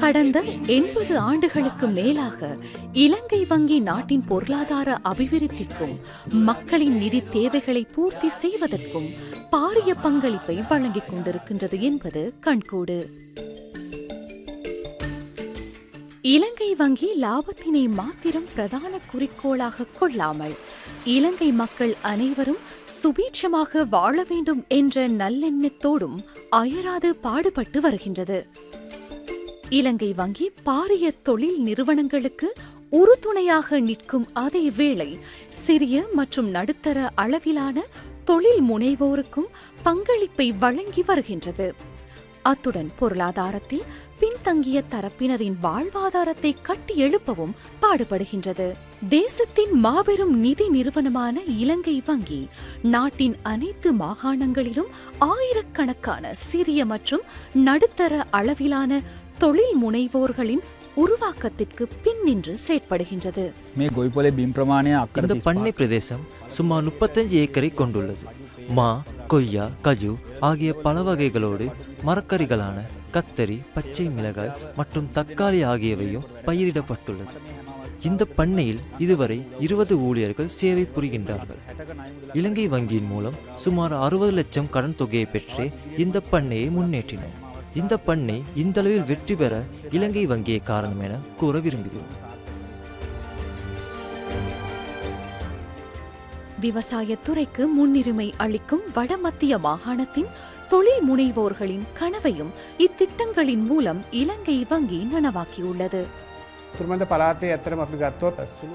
கடந்த எண்பது ஆண்டுகளுக்கு மேலாக இலங்கை வங்கி நாட்டின் பொருளாதார அபிவிருத்திக்கும் மக்களின் நிதி தேவைகளை பூர்த்தி செய்வதற்கும் பாரிய பங்களிப்பை வழங்கிக் கொண்டிருக்கின்றது என்பது கண்கூடு. இலங்கை வங்கி லாபத்தினை மாத்திரம் பிரதான குறிக்கோளாக கொள்ளாமல் இலங்கை மக்கள் அனைவரும் சுபீட்சமாக வாழ வேண்டும் என்ற நல்லெண்ணத்தோடும் அயராது பாடுபட்டு வருகின்றது. இலங்கை வங்கி பாரிய தொழில் நிறுவனங்களுக்கு உறுதுணையாக நிற்கும் அதே வேளை சிறிய மற்றும் நடுத்தர அளவிலான தொழில் முனைவோருக்கும் பங்களிப்பை வழங்கி வருகின்றது. அத்துடன் பொருளாதாரத்தில் பின்தங்கிய தரப்பினரின் வாழ்வாதாரத்தை கட்டி எழுப்பவும் பாடுபடுகின்றது. தேசத்தின் மாபெரும் நிதி நிறுவனமான இலங்கை வங்கி நாட்டின் அனைத்து மாகாணங்களிலும் ஆயிரக்கணக்கான சிறிய மற்றும் நடுத்தர அளவிலான தொழில் முனைவோர்களின் உருவாக்கத்திற்கு பின் நின்று செயற்படுகின்றது. இந்த பண்ணை பிரதேசம் சுமார் முப்பத்தஞ்சு ஏக்கரை கொண்டுள்ளது. மா கொய்யா கஜு ஆகிய பல வகைகளோடு மரக்கறிகளான கத்தரி பச்சை மிளகாய் மற்றும் தக்காளி ஆகியவையும் பயிரிடப்பட்டுள்ளது. இந்த பண்ணையில் இதுவரை இருபது ஊழியர்கள் சேவை புரிகின்றார்கள். இலங்கை வங்கியின் மூலம் சுமார் அறுபது லட்சம் கடன் தொகையை பெற்று இந்த பண்ணையை முன்னேற்றினர் இந்த பண்ணை இந்தளவில் வெற்றி பெற இலங்கை வங்கியை காரணம் என கூற விரும்புகிறோம். விவசாய துறைக்கு முன்னுரிமை அளிக்கும் வடமத்திய மாகாணத்தின் தொழில் முனைவோர்களின் கனவையும் இத்திட்டங்களின் மூலம் இலங்கை வங்கி நனவாக்கியுள்ளது.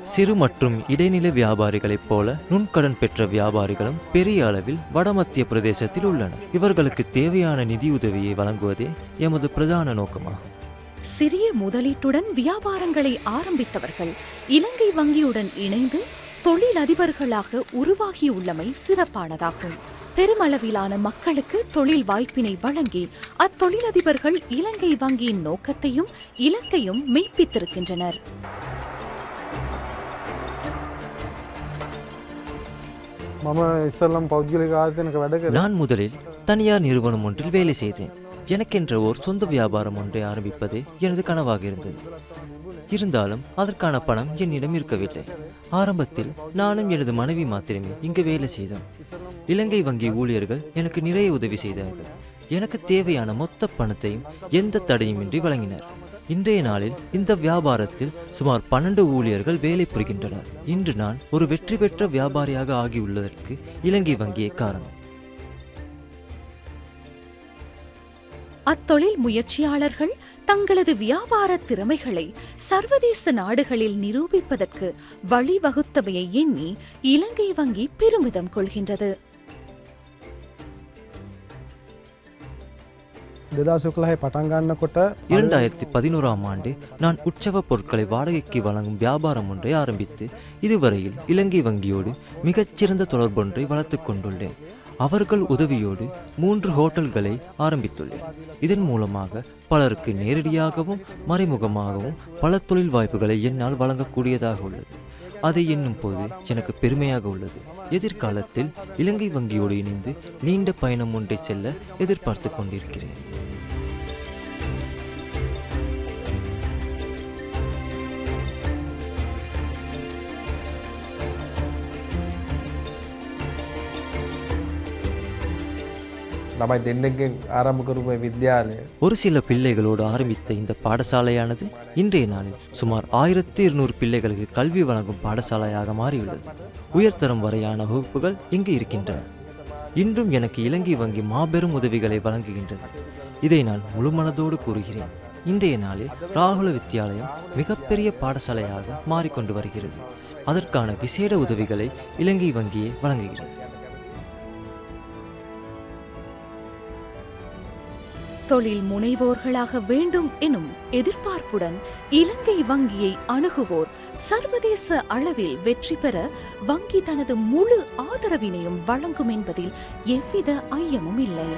சிறு மற்றும் இடைநிலை வியாபாரிகளைப் போல நுண்கடன் பெற்ற வியாபாரிகளும் பெரிய அளவில் வடமத்திய பிரதேசத்தில் உள்ளனர். இவர்களுக்கு தேவையான நிதியுதவியை வழங்குவதே எமது பிரதான நோக்கமாகும். சிறிய முதலீட்டுடன் வியாபாரங்களை ஆரம்பித்தவர்கள் இலங்கை வங்கியுடன் இணைந்து தொழிலதிபர்களாக உருவாகியுள்ளமை சிறப்பானதாகும். பெருமளவிலான மக்களுக்கு தொழில் வாய்ப்பினை வழங்கி அத்தொழிலதிபர்கள் இலங்கை வங்கியின் நோக்கத்தையும் இலக்கையும் மெய்ப்பித்திருக்கின்றனர். நான் முதலில் தனியார் நிறுவனம் ஒன்றில் வேலை செய்தேன். எனக்கென்ற ஓர் சொந்த வியாபாரம் ஒன்றை ஆரம்பிப்பது எனது கனவாக இருந்தது. இருந்தாலும் அதற்கான பணம் என்னிடம் இருக்கவில்லை. ஆரம்பத்தில் நானும் எனது மனைவி மாத்திரமே இங்கு வேலை செய்தோம். இலங்கை வங்கி ஊழியர்கள் எனக்கு நிறைய உதவி செய்தார்கள். எனக்கு தேவையான மொத்த பணத்தையும் எந்த தடையுமின்றி வழங்கினர். இன்றைய நாளில் இந்த வியாபாரத்தில் சுமார் பன்னெண்டு ஊழியர்கள் வேலை புரிகின்றனர். இன்று நான் ஒரு வெற்றி பெற்ற வியாபாரியாக ஆகியுள்ளதற்கு இலங்கை வங்கியே காரணம். அத்தொழில் முயற்சியாளர்கள் தங்களது வியாபார திறமைகளை சர்வதேச நாடுகளில் நிரூபிப்பதற்கு வழிவகுத்தவையை எண்ணி இலங்கை வங்கி பெருமிதம் கொள்கின்றது. දෙදාසුකලහහි පටන්ගන්නකොට இரண்டாயிரத்தி பதினோராம் ஆண்டு நான் உற்சவ பொருட்களை வாடகைக்கு வழங்கும் வியாபாரம் ஒன்றை ஆரம்பித்து இதுவரையில் இலங்கை வங்கியோடு மிகச்சிறந்த தொடர்பொன்றை வளர்த்துக் கொண்டுள்ளேன் அவர்கள் உதவியோடு மூன்று ஹோட்டல்களை ஆரம்பித்துள்ளேன் இதன் மூலமாக பலருக்கு நேரடியாகவும் மறைமுகமாகவும் பல தொழில் வாய்ப்புகளை என்னால் வழங்கக்கூடியதாக உள்ளது அதை எண்ணும் போது எனக்கு பெருமையாக உள்ளது எதிர்காலத்தில் இலங்கை வங்கியோடு இணைந்து நீண்ட பயணம் ஒன்றை செல்ல எதிர்பார்த்து கொண்டிருக்கிறேன் ළමයි දෙන්නෙක්ගෙන් ආරම්භකරුම විද්‍යාලය ஒரு சில பிள்ளைகளோடு ஆரம்பித்த இந்த பாடசாலையானது இன்றைய நாளில் சுமார் ஆயிரத்தி இருநூறு பிள்ளைகளுக்கு கல்வி வழங்கும் பாடசாலையாக மாறியுள்ளது உயர்தரம் வரையான வகுப்புகள் இங்கு இருக்கின்றன இன்றும் எனக்கு இலங்கை வங்கி மாபெரும் உதவிகளை வழங்குகின்றது இதை நான் முழுமனதோடு கூறுகிறேன் இன்றைய நாளில் ராகுல வித்தியாலயம் மிகப்பெரிய பாடசாலையாக மாறிக்கொண்டு வருகிறது அதற்கான விசேட உதவிகளை இலங்கை வங்கியே வழங்குகிறது தொழில் முனைவோர்களாக வேண்டும் எனும் எதிர்பார்ப்புடன் இலங்கை வங்கியை அணுகுவோர் சர்வதேச அளவில் வெற்றி பெற வங்கி தனது முழு ஆதரவினையும் வழங்கும் என்பதில் எவ்வித ஐயமும் இல்லை.